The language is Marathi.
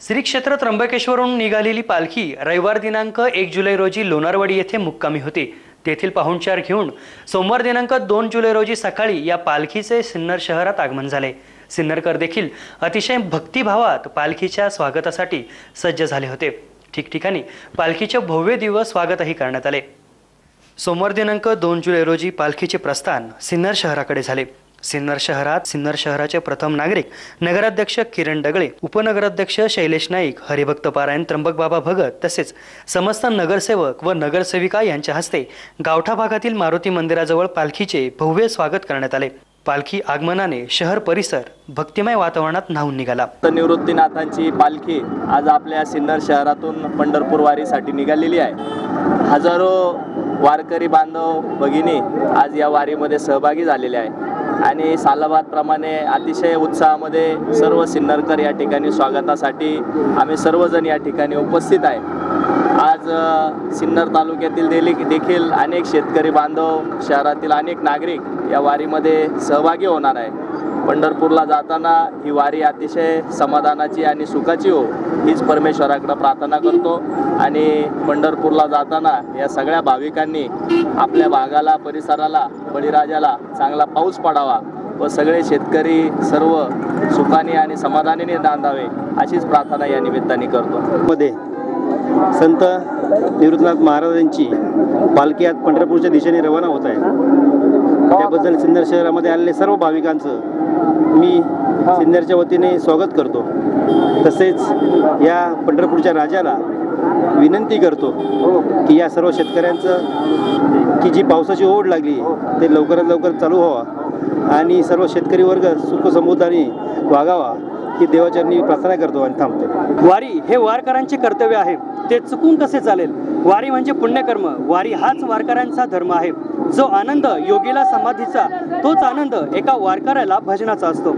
श्री क्षेत्र त्र्यंबकेश्वरहून निघालेली पालखी रविवार दिनांक एक जुलै रोजी लोणारवाडी येथे मुक्कामी होती. तेथील पाहुणचार घेऊन सोमवार दिनांक दोन जुलै रोजी सकाळी या पालखीचे सिन्नर शहरात आगमन झाले. सिन्नरकर देखील अतिशय भक्तिभावात पालखीच्या स्वागतासाठी सज्ज झाले होते. ठिकठिकाणी पालखीचे भव्य दिवस स्वागतही करण्यात आले. सोमवार दिनांक दोन जुलै रोजी पालखीचे प्रस्थान सिन्नर शहराकडे झाले. सिन्नर शहरात सिन्नर शहराचे प्रथम नागरिक नगराध्यक्ष किरण डगळे उपनगराध्यक्ष शैलेश नाईक हरिभक्त पारायण त्र्यंबकबाबा भगत तसेच समस्त नगरसेवक व नगरसेविका यांच्या हस्ते गावठा भागातील मारुती मंदिराजवळ पालखीचे भव्य स्वागत करण्यात आले. पालखी आगमनाने शहर परिसर भक्तिमय वातावरणात न्हावून निघाला. निवृत्तीनाथांची पालखी आज आपल्या सिन्नर शहरातून पंढरपूर वारीसाठी निघालेली आहे. हजारो वारकरी बांधव भगिनी आज या वारीमध्ये सहभागी झालेले आहे आणि सालाबादप्रमाणे अतिशय उत्साहामध्ये सर्व सिन्नरकर या ठिकाणी स्वागतासाठी आम्ही सर्वजण या ठिकाणी उपस्थित आहे. आज सिन्नर तालुक्यातील देली देखील अनेक शेतकरी बांधव शहरातील अनेक नागरिक या वारीमध्ये सहभागी होणार आहे पंढरपूरला जाताना ही वारी अतिशय समाधानाची आणि सुखाची हो हीच परमेश्वराकडं प्रार्थना करतो. आणि पंढरपूरला जाताना या सगळ्या भाविकांनी आपल्या भागाला परिसराला बळीराजाला चांगला पाऊस पडावा व सगळे शेतकरी सर्व सुखाने आणि समाधानाने नांदावे अशीच प्रार्थना या निमित्ताने करतो. मध्ये संत निवृत्तनाथ महाराजांची पालखी आज पंढरपूरच्या दिशेने रवाना होत आहे. त्याबद्दल सिन्नर शहरामध्ये आलेले सर्व भाविकांचं मी सिन्नरच्या वतीने स्वागत करतो. तसेच या पंढरपूरच्या राजाला विनंती करतो की या सर्व शेतकऱ्यांचं की जी पावसाची ओढ लागली ते लवकरात लवकर चालू व्हावा आणि सर्व शेतकरी वर्ग सुखसमुदानी वागावा ही देवाचरणी प्रार्थना करतो आणि थांबतो. वारी हे वारकऱ्यांचे कर्तव्य आहे. ते चुकून कसे चालेल? वारी म्हणजे पुण्यकर्म. वारी हाच वारकऱ्यांचा धर्म आहे. जो आनंद योगीला समाधीचा तोच आनंद एका वारकऱ्याला भजनाचा असतो.